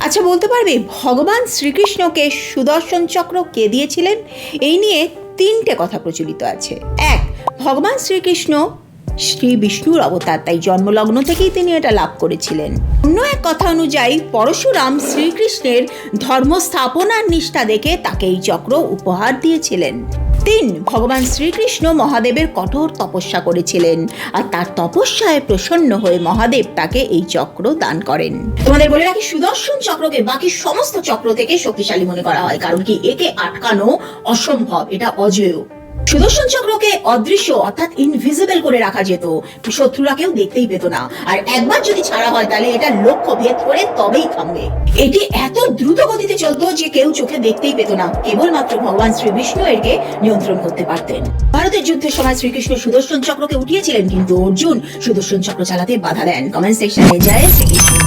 আচ্ছা বলতে পারবে, ভগবান শ্রীকৃষ্ণকে সুদর্শন চক্র কে দিয়েছিলেন? এই নিয়ে তিনটে কথা প্রচলিত আছে। এক, ভগবান শ্রীকৃষ্ণ শ্রী বিষ্ণুর অবতার, তাই জন্মলগ্ন থেকেই তিনি এটা লাভ করেছিলেন। অন্য এক কথা অনুযায়ী, পরশুরাম শ্রীকৃষ্ণের ধর্ম স্থাপনার নিষ্ঠা দেখে তাকে এই চক্র উপহার দিয়েছিলেন। তিন ভগবান শ্রীকৃষ্ণ মহাদেবের কঠোর তপস্যা করেছিলেন। আর তার তপস্যায় প্রসন্ন হয়ে মহাদেব তাকে এই চক্র দান করেন। তোমাদের বলে রাখি, সুদর্শন চক্রকে বাকি সমস্ত চক্র থেকে শক্তিশালী মনে করা হয়, কারণ কি একে আটকানো অসম্ভব, এটা অজেয়। সুদর্শন চক্রকে অদৃশ্য অর্থাৎ ইনভিজিবল করে রাখা যেত। শত্রুরা কেউ দেখতেই পেত না। আর একবার যদি ছাড়া হয়, তাহলে এটা লক্ষ্য ভেদ করে তবেই থামবে। এটি এত দ্রুত গতিতে চলতো যে কেউ চোখে দেখতেই পেত না। কেবলমাত্র ভগবান শ্রী বিষ্ণু একে নিয়ন্ত্রণ করতে পারতেন। ভারতের যুদ্ধের সময় শ্রীকৃষ্ণ সুদর্শন চক্রকে উঠিয়েছিলেন, কিন্তু অর্জুন সুদর্শন চক্র চালাতে বাধা দেন। কমেন্ট সেকশনে যায় শ্রীকৃষ্ণ।